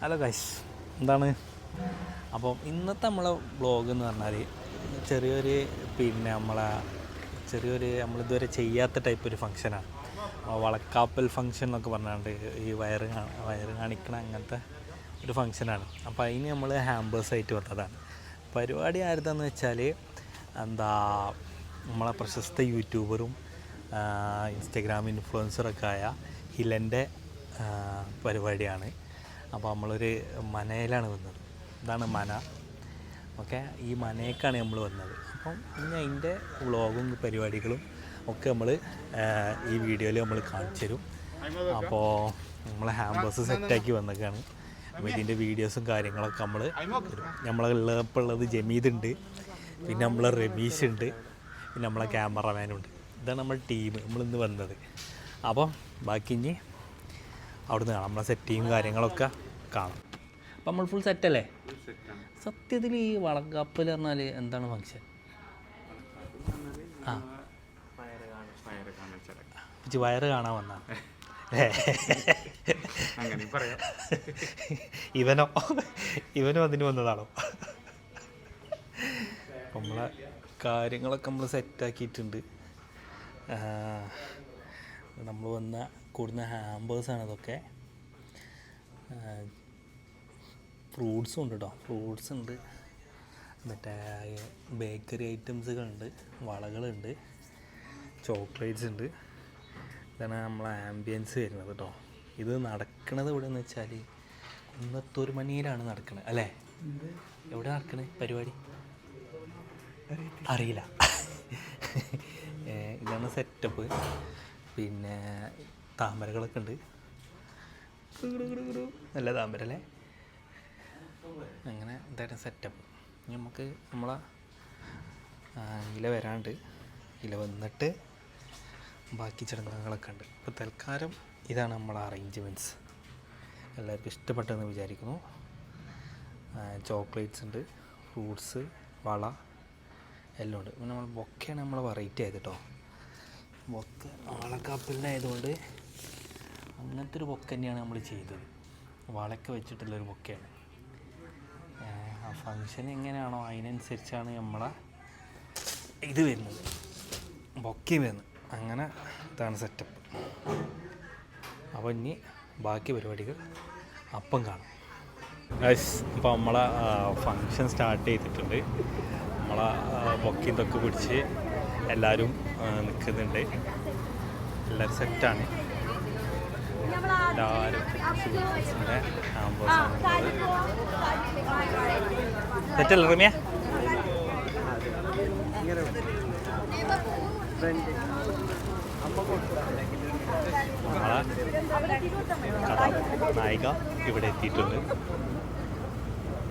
Hello guys എന്താണ്? അപ്പം ഇന്നത്തെ നമ്മളെ ബ്ലോഗ് എന്ന് പറഞ്ഞാൽ ചെറിയൊരു പിന്നെ നമ്മളെ ചെറിയൊരു നമ്മളിതുവരെ ചെയ്യാത്ത ടൈപ്പ് ഒരു ഫങ്ഷനാണ് വളക്കാപ്പൽ ഫങ്ഷൻ എന്നൊക്കെ പറഞ്ഞാണ്ട് ഈ വയറ് വയറ് കാണിക്കണ അങ്ങനത്തെ ഒരു ഫങ്ഷനാണ് അപ്പോൾ അതിന് നമ്മൾ ഹാമ്പേഴ്സ് ആയിട്ട് വന്നതാണ് പരിപാടി ആരുതാന്ന് വെച്ചാൽ എന്താ നമ്മളെ പ്രശസ്ത യൂട്യൂബറും ഇൻസ്റ്റഗ്രാം ഇൻഫ്ലുവൻസറൊക്കെ ആയ ഹിലന്റെ പരിപാടിയാണ്. അപ്പോൾ നമ്മളൊരു മനയിലാണ് വന്നത്. ഇതാണ് മന. ഓക്കെ? ഈ മനയേക്കാണ് നമ്മൾ വന്നത്. അപ്പം ഇനി അതിന്റെ വ്ളോഗും പരിപാടികളും ഒക്കെ നമ്മൾ ഈ വീഡിയോയിൽ നമ്മൾ കാണിച്ചു തരും. അപ്പോൾ നമ്മൾ ഹാമ്പേഴ്സ് സെറ്റാക്കി വന്നേക്കാണ്. അപ്പോൾ ഇതിന്റെ വീഡിയോസും കാര്യങ്ങളൊക്കെ നമ്മൾ നമ്മളെ ഉള്ളപ്പോൾ ഉള്ളത് ജമീദ് ഉണ്ട്. പിന്നെ നമ്മളെ റമീഷ് ഉണ്ട്. പിന്നെ നമ്മളെ ക്യാമറമാനുണ്ട് ഇതാണ് നമ്മുടെ ടീം നമ്മളിന്ന് വന്നത്. അപ്പോൾ ബാക്കി ഇനി അവിടുന്ന് കാണാം. നമ്മളെ സെറ്റിങ്ങും കാര്യങ്ങളൊക്കെ കാണാം. അപ്പം നമ്മൾ ഫുൾ സെറ്റല്ലേ സത്യത്തിൽ ഈ വളക്കപ്പൽ പറഞ്ഞാൽ എന്താണ് ഫങ്ഷൻ ആ. വയറ് കാണാൻ വന്നാ? അങ്ങനെ പറയാം. ഇവനോ? ഇവനും അതിന് വന്നതാണോ? നമ്മളെ കാര്യങ്ങളൊക്കെ നമ്മൾ സെറ്റാക്കിയിട്ടുണ്ട് നമ്മൾ വന്ന കൂടുന്ന ഹാമ്പേഴ്സാണ് ഇതൊക്കെ. ഫ്രൂട്ട്സും ഉണ്ട് കേട്ടോ ഫ്രൂട്ട്സ് ഉണ്ട്. മറ്റേ ബേക്കറി ഐറ്റംസുകളുണ്ട് വളകളുണ്ട് ചോക്ലേറ്റ്സ് ഉണ്ട്. ഇതാണ് നമ്മളെ ആംബിയൻസ് വരുന്നത് കേട്ടോ ഇത് നടക്കണത് ഇവിടെ എന്ന് വെച്ചാൽ കുന്നത്തൂർ മണിയിലാണ് നടക്കുന്നത് അല്ലേ എവിടെ നടക്കണേ പരിപാടി? അറിയില്ല. ഇതാണ് സെറ്റപ്പ് പിന്നെ താമരകളൊക്കെ ഉണ്ട്. നല്ല താമര അല്ലേ അങ്ങനെ എന്തായാലും സെറ്റപ്പ് ഇനി നമുക്ക് നമ്മളെ ഇല വരാണ്ട് ഇല വന്നിട്ട് ബാക്കി ചടങ്ങുകളൊക്കെ ഉണ്ട്. ഇപ്പോൾ തൽക്കാലം ഇതാണ് നമ്മളെ അറേഞ്ച്മെന്റ്സ് എല്ലാവർക്കും ഇഷ്ടപ്പെട്ടെന്ന് വിചാരിക്കുന്നു. ചോക്ലേറ്റ്സ് ഉണ്ട് ഫ്രൂട്ട്സ് വള എല്ലാം ഉണ്ട് പിന്നെ നമ്മൾ ബൊക്കയാണ് നമ്മൾ വെറൈറ്റി ആയത് കേട്ടോ ബൊക്ക വാളക്കാപ്പിളിന്റെ ആയതുകൊണ്ട് അങ്ങനത്തെ ഒരു ബൊക്ക തന്നെയാണ് നമ്മൾ ചെയ്തത്. വളക്ക വെച്ചിട്ടുള്ളൊരു ബൊക്കയാണ് ആ ഫങ്ഷൻ എങ്ങനെയാണോ അതിനനുസരിച്ചാണ് നമ്മളെ ഇത് വരുന്നത്. ബൊക്കയും വരുന്നത്. അങ്ങനെ ഇതാണ് സെറ്റപ്പ് അപ്പോൾ ഇനി ബാക്കി പരിപാടികൾ അപ്പം കാണാം. അപ്പോൾ നമ്മളെ ഫങ്ഷൻ സ്റ്റാർട്ട് ചെയ്തിട്ടുണ്ട്. നമ്മളെ ബൊക്കയും ഇതൊക്കെ പിടിച്ച് എല്ലാവരും നിൽക്കുന്നുണ്ട്. എല്ലാവരും സെറ്റാണ്. എല്ലാവരും സെറ്റല്ലേ റമ്യ? നമ്മളെ കഥാ നായിക ഇവിടെ എത്തിയിട്ടുണ്ട്.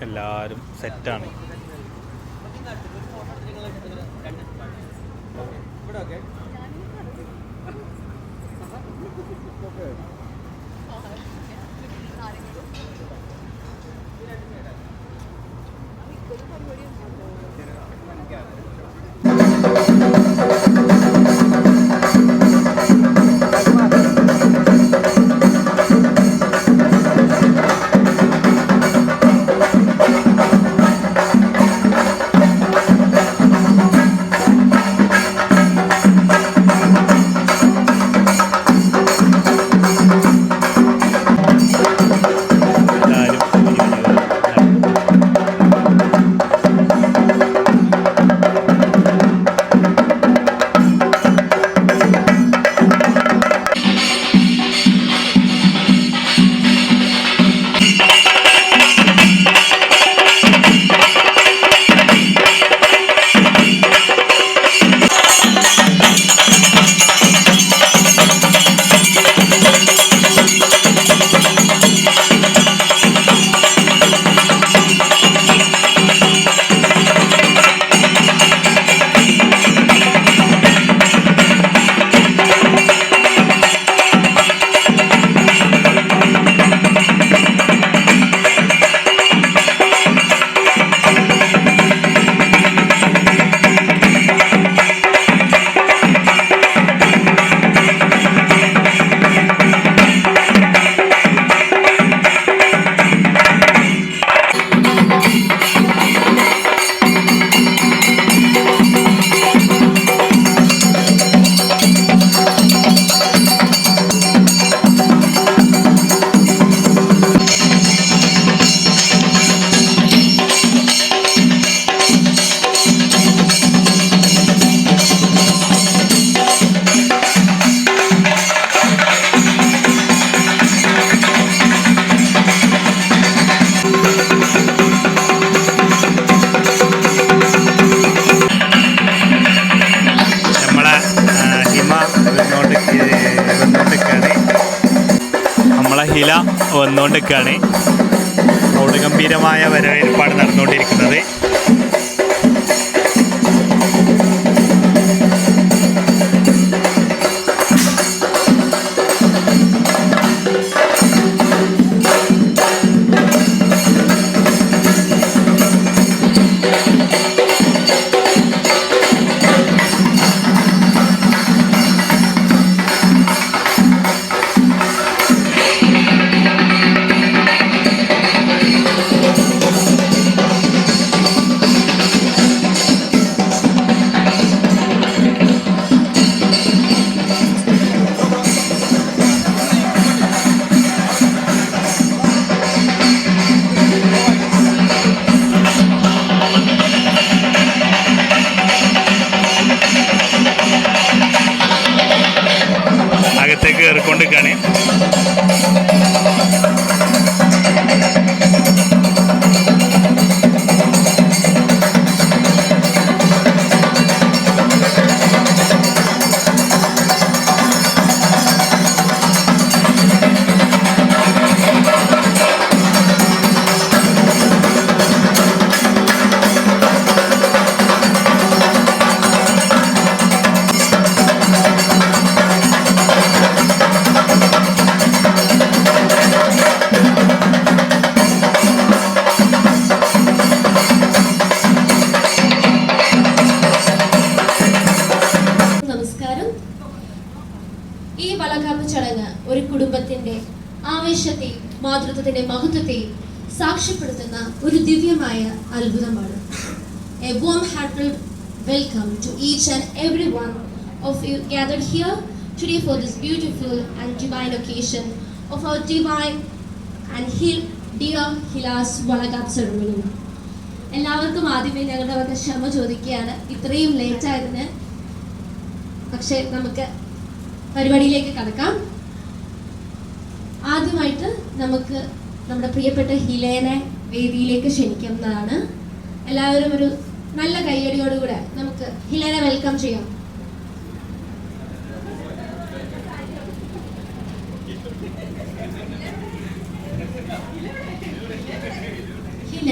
എല്ലാവരും സെറ്റാണ് ഹില വന്നുകൊണ്ടിരിക്കുകയാണ്. ഗംഭീരമായ വരവേൽപ്പാണ് നടന്നുകൊണ്ടിരിക്കുന്നത്. മാതൃത്വത്തിന്റെ മഹത്വത്തെ സാക്ഷ്യപ്പെടുത്തുന്ന ഒരു ദിവ്യമായ അത്ഭുതമാണ്. A warm welcome to each and every of you gathered here today for this beautiful and divine location of our divine and hill dear Hilas valaikappu ceremony എല്ലാവർക്കും ആദ്യമേ ഞങ്ങളുടെ വക ക്ഷമ ചോദിക്കുകയാണ്. ഇത്രയും ലേറ്റ് ലേറ്റായതിന് പക്ഷേ നമുക്ക് പരിപാടിയിലേക്ക് കടക്കാം. ആദ്യമായിട്ട് നമുക്ക് നമ്മുടെ പ്രിയപ്പെട്ട ഹിലേനെ വേദിയിലേക്ക് ക്ഷണിക്കുന്നതാണ്. എല്ലാവരും ഒരു നല്ല കയ്യടിയോടുകൂടെ നമുക്ക് ഹിലേനെ വെൽക്കം ചെയ്യാം. ഹില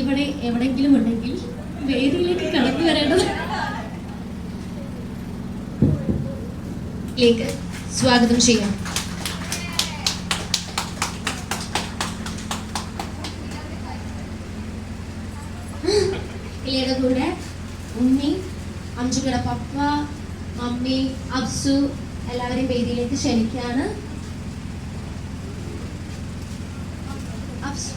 ഇവിടെ എവിടെങ്കിലും ഉണ്ടെങ്കിൽ വേദിയിലേക്ക് കടന്നു വരേണ്ടത്. സ്വാഗതം ചെയ്യാം. മമ്മി അബ്സു എല്ലാവരെയും വേദിയിലേക്ക് ക്ഷണിക്കുകയാണ്. അബ്സു.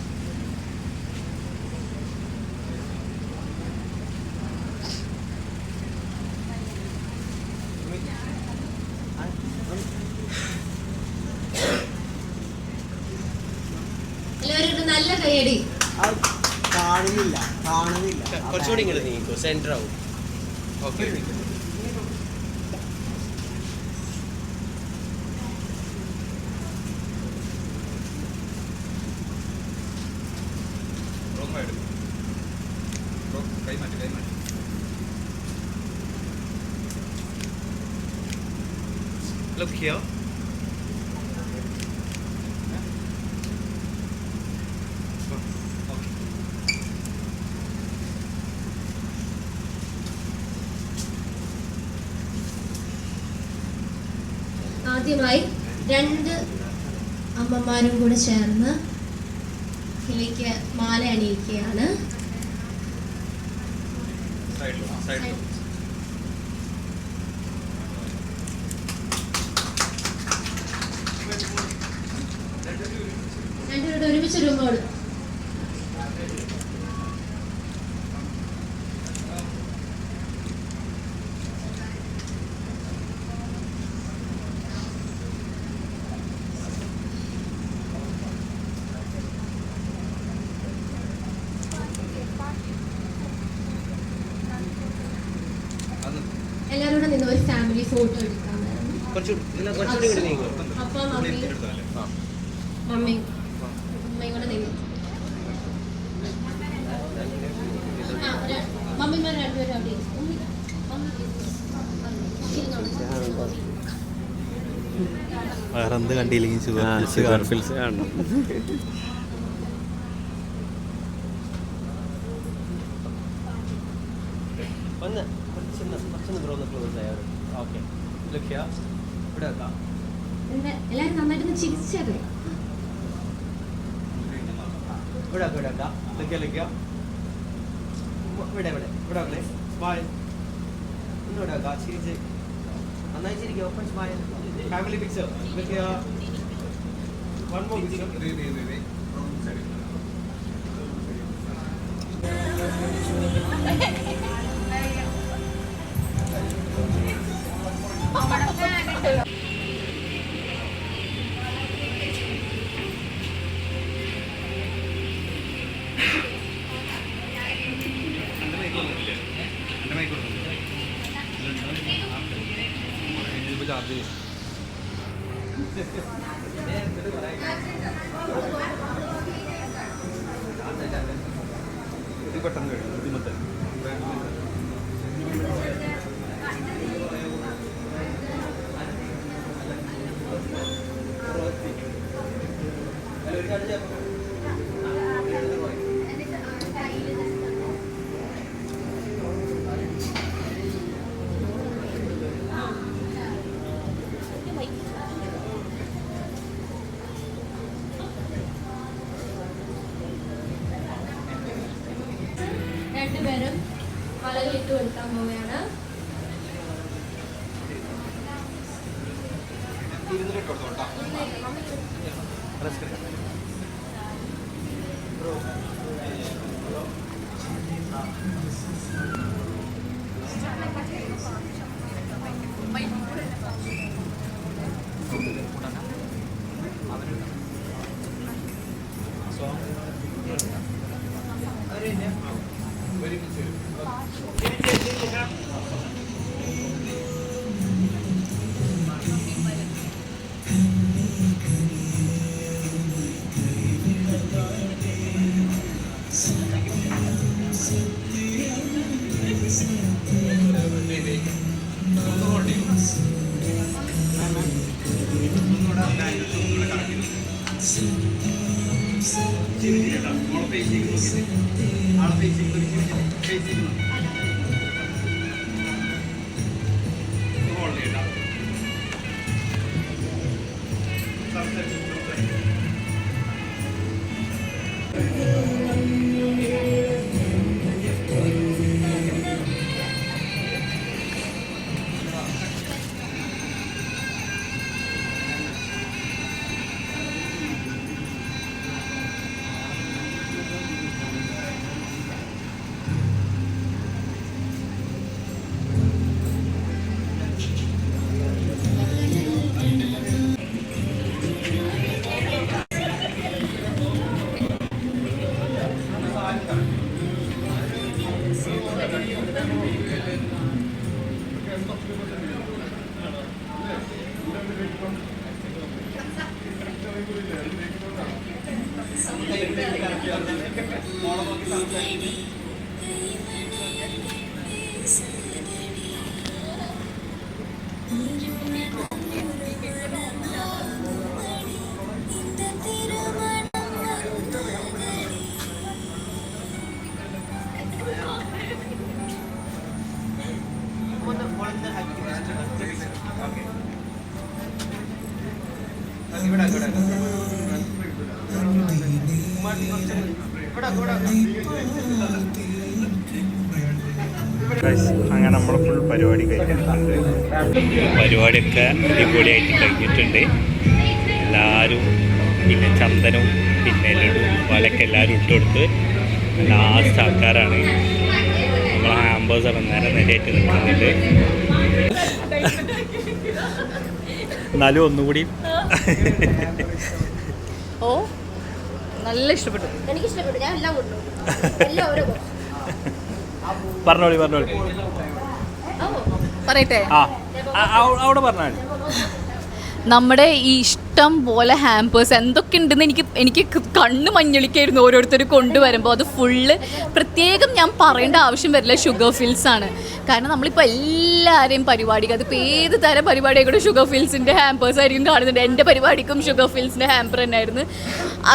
എല്ലാവരും നല്ല കൈയടി കാണുന്നില്ല കാണുന്നില്ല. കുറച്ചുകൂടി ഇങ്ങോട്ട് നീക്കും സെന്റർ ആവും. ഓക്കെ. Look here. ആദ്യമായി രണ്ട് അമ്മമാരും കൂടെ ചേർന്ന് ഇതിലേക്ക് മാല അണിയിക്കുകയാണ് സൈഡ് look, രൂപമാണ് എല്ലാവരും കൂടെ നിന്ന് ഒരു ഫാമിലി ഫോട്ടോ എടുക്കാൻ അപ്പൊ മമ്മി ആ. മമ്മി അമ്മയും കൂടെ നീങ്ങി ആ, ര- മമ്മിമാർ രണ്ടുപേരും അവിടെ ഇരിക്കും. മമ്മി- മമ്മി ഇരുന്നോളൂ. വേറെ എന്ത് കണ്ടില്ലെങ്കിൽ ഷുഗർ ഫിൽസ് കാണണം ഒന്ന് കുറച്ചൊന്ന് കുറച്ചൊന്ന് ബ്രോ ഒന്ന് ക്ലോസ് ആയാൽ ഓക്കെ ലുക്കിയ ഇവിടെ വെക്കാം. എല്ലാവരും നന്നായിട്ടൊന്ന് ചിരിച്ചത് ഇവിടെ ഇവിടെ ലുക്കിയ ലുക്കിയ ഇവിടെ ഇവിടെ ഇവിടെ ഇവിടെ സ്മൈൽ ഇവിടെ വെക്കാം. ചിരിച്ച്. നന്നായി ചിരിക്കുക ഓപ്പൺ സ്മൈൽ ഫാമിലി പിക്ചർ ലുക്കിയ വൺ മോർ പിക്ചർ രണ്ടുപേരും കൊടുക്കാൻ പോവുകയാണ്. മലകൾ ഇട്ട് കൊടുക്കാൻ പോവുകയാണ് ഇവിടെ അങ്ങനെ നമ്മൾ ഫുൾ പരിപാടി കഴിഞ്ഞിട്ടുണ്ട്. പരിപാടിയൊക്കെ അടിപൊളിയായിട്ട് കഴിഞ്ഞിട്ടുണ്ട്. എല്ലാവരും പിന്നെ ചന്ദനവും പിന്നെ ലഡു പോലൊക്കെ എല്ലാവരും ഇട്ട് കൊടുത്ത് ലാസ്റ്റ് ആൾക്കാരാണ്. നമ്മൾ ആംബേഴ്സ് നേരെ നിലയായിട്ട് നിൽക്കുന്നുണ്ട്. എന്നാലും ഒന്നുകൂടി. ഓ. നല്ല ഇഷ്ടപ്പെട്ടു. എനിക്ക് ഇഷ്ടപ്പെട്ടു ഞാൻ എല്ലാം കൊണ്ടു എല്ലാം ഓരോ പറഞ്ഞോളി പറഞ്ഞോളി. പറയട്ടെ? ആ, അവിടെ പറഞ്ഞാൽ നമ്മുടെ ഈ ഇഷ്ട പോലെ ഹാമ്പേഴ്സ് എന്തൊക്കെ ഉണ്ടെന്ന് എനിക്ക് എനിക്ക് കണ്ണ് മഞ്ഞളിക്കായിരുന്നു ഓരോരുത്തർ കൊണ്ടുവരുമ്പോൾ അത് ഫുള്ള് പ്രത്യേകം ഞാൻ പറയേണ്ട ആവശ്യം വരില്ല ഷുഗർ ഫിൽസ് ആണ്. കാരണം നമ്മളിപ്പോൾ എല്ലാവരെയും പരിപാടിക്ക് അതിപ്പോൾ ഏത് തരം പരിപാടിയായിക്കോട്ടെ ഷുഗർ ഫിൽസിന്റെ ഹാമ്പേഴ്സ് ആയിരിക്കും കാണുന്നുണ്ട് എന്റെ പരിപാടിക്കും ഷുഗർ ഫിൽസിന്റെ ഹാമ്പർ തന്നെയായിരുന്നു.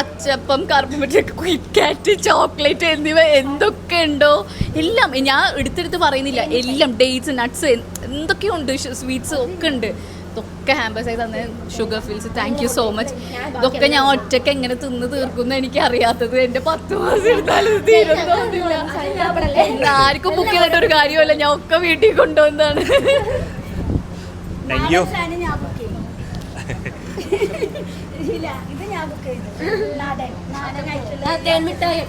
അച്ചപ്പം കറുപ്പുമറ്റ ക്വിക്കാറ്റ് ചോക്ലേറ്റ് എന്നിവ എന്തൊക്കെ ഉണ്ടോ? എല്ലാം ഞാൻ എടുത്തെടുത്ത് പറയുന്നില്ല. എല്ലാം ഡേറ്റ്സ് നട്ട്സ് എന്തൊക്കെയുണ്ട് സ്വീറ്റ്സ് ഒക്കെ ഉണ്ട്. ഇതൊക്കെ ഹാമ്പേഴ്സ് ആയി തന്നെ sugar feels thank you so much ഇതൊക്കെ ഞാൻ ഒറ്റയ്ക്ക് എങ്ങനെ തിന്ന് തീർക്കും എനിക്ക് അറിയാത്തത് എന്റെ പത്ത് മാസം എടുത്താലും ആർക്കും ബുക്ക് ചെയ്തിട്ട് ഒരു കാര്യമല്ല ഞാൻ ഒക്കെ വീട്ടിൽ കൊണ്ടുവന്നാണ് ഇത് ഞാൻ ബുക്ക് ചെയ്തു. നാടൻ മിഠായി